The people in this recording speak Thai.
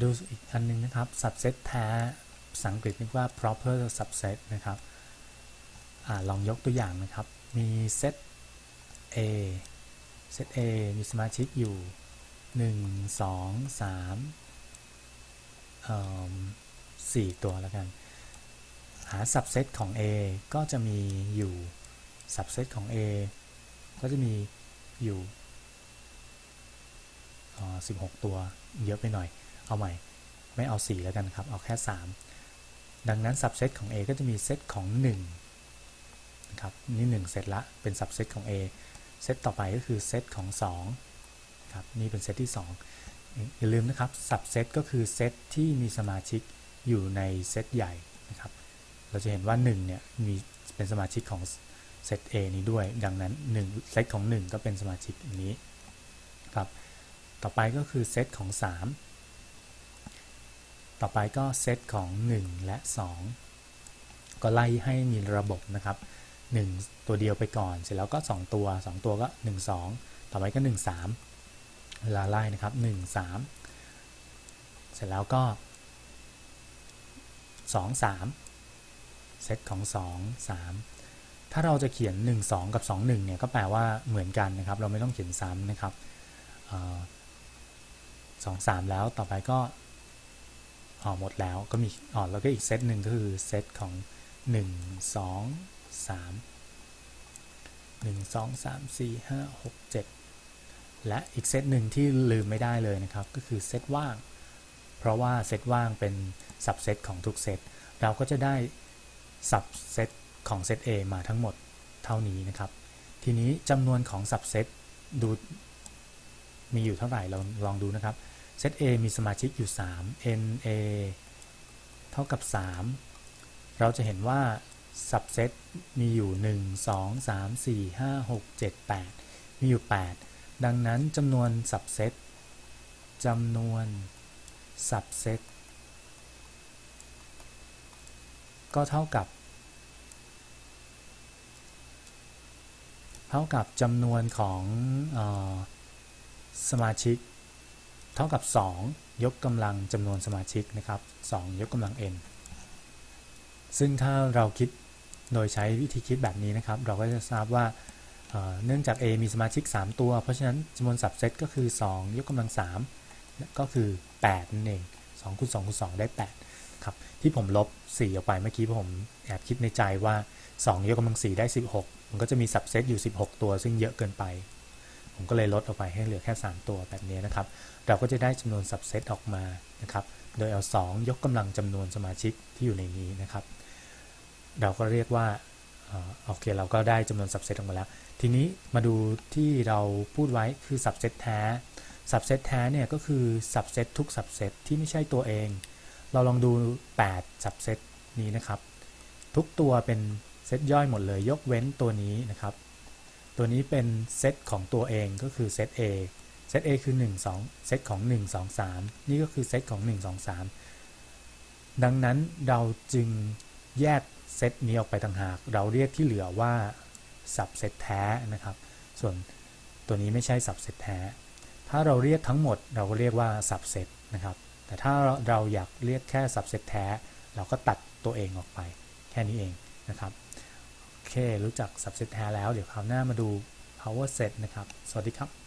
ดูอีกอันหนึงนะครับ subset แท้ภาษาอังกฤษเรียกว่า proper subset นะครับอลองยกตัวอย่างนะครับ มีเซต A เซต A มีสมาชิกอยู่ 1 2 3เอ่อ4ตัวแล้วกัน หา subset ของ A ก็จะมีอยู่ subset ของ A ก็จะมีอยู่ 16 ตัวเยอะไปหน่อย เอาใหม่ ไม่เอา 4 แล้วกันครับ เอาแค่ 3 ดังนั้น subset ของ A ก็จะมีเซตของ1นะครับนี่1เซตละ เป็น subset ของ A เซตต่อไปก็คือเซตของ2ครับ นี่เป็นเซตที่ 2 อย่าลืมนะครับ subset ก็คือเซตที่มีสมาชิกอยู่ในเซตใหญ่นะครับ เราจะเห็นว่า1เนี่ยมีเป็นสมาชิกของเซต A นี้ด้วย ดังนั้น1เซตของ 1 ก็เป็นสมาชิกอันนี้ครับ ต่อไปก็คือเซตของ 3 ต่อไปก็เซตของ 1 และ 2 ก็ไล่ให้มีระบบนะครับ 1 ตัวเดียวไปก่อน เสร็จแล้วก็ 2 ตัว 2 ตัวก็ 1 2 ต่อไปก็ 1 3 เวลาไล่นะครับ 1 3 เสร็จแล้วก็ 2 3 เซตของ 2 3 ถ้าเราจะเขียน 1 2 กับ 2 1 เนี่ยก็แปลว่าเหมือนกันนะครับ เราไม่ต้องเขียนซ้ำนะครับสองสามแล้วต่อไปก็ อ๋อหมดแล้วก็มีอ๋อแล้วก็อีกเซตหนึ่งก็คือเซตของ 1 2 3 1 2 3 4 5 6 7 และอีกเซตหนึ่งที่ลืมไม่ได้เลยนะครับ ก็คือเซตว่าง เพราะว่าเซตว่างเป็นสับเซตของทุกเซตเราก็จะได้สับเซตของเซต A มาทั้งหมดเท่านี้นะครับ ทีนี้จำนวนของสับเซตดูมีอยู่เท่าไหร่เราลองดูนะครับ เซต A มีสมาชิกอยู่ 3 NA เท่ากับ 3 เราจะเห็นว่าสับเซตมีอยู่ 1 2 3 4 5 6 7 8 มีอยู่ 8 ดังนั้นจำนวนสับเซตจำนวนสับเซตก็เท่ากับ เท่ากับจำนวนของอสมาชิก เท่ากับ 2 ยกกำลังจำนวนสมาชิกนะครับ 2 ยกกำลัง n ซึ่งถ้าเราคิดโดยใช้วิธีคิดแบบนี้นะครับ เราก็จะทราบว่าเนื่องจาก A มีสมาชิก 3 ตัว เพราะฉะนั้นจำนวนสับเซตก็คือ 2 ยกกำลัง 3 ก็คือ8นั่นเอง2คูณ2คูณ2ได้8ครับที่ผมลบ 4 ออกไปเมื่อกี้ผมแอบคิดในใจว่า 2 ยกกำลัง 4 ได้ 16 มันก็จะมีสับเซตอยู่ 16 ตัว ซึ่งเยอะเกินไป ผมก็เลยลดออกไปให้เหลือแค่ 3 ตัวแบบนี้นะครับ เราก็จะได้จำนวนสับเซตออกมานะครับ โดยเอา 2 ยกกำลังจำนวนสมาชิกที่อยู่ในนี้นะครับ เราก็เรียกว่าโอเคเราก็ได้จำนวนสับเซตออกมาแล้ว ทีนี้มาดูที่เราพูดไว้คือสับเซตแท้สับเซตแท้เนี่ยก็คือสับเซตทุกสับเซตที่ไม่ใช่ตัวเอง เราลองดู8สับเซตนี้นะครับ ทุกตัวเป็นเซตย่อยหมดเลย ยกเว้นตัวนี้นะครับ ตัวนี้เป็นเซตของตัวเองก็คือเซต A เซต A คือ 1 2 เซตของ 1 2 3 นี่ก็คือเซตของ 1 2 3 ดังนั้นเราจึงแยกเซตนี้ออกไปต่างหาก เราเรียกที่เหลือว่าสับเซตแท้นะครับ ส่วนตัวนี้ไม่ใช่สับเซตแท้ ถ้าเราเรียกทั้งหมดเราก็เรียกว่าสับเซตนะครับ แต่ถ้าเราอยากเรียกแค่สับเซตแท้ เราก็ตัดตัวเองออกไป แค่นี้เองนะครับ เค รู้จักสับเซตแท้แล้ว เดี๋ยวคราวหน้ามาดู power set นะครับ สวัสดีครับ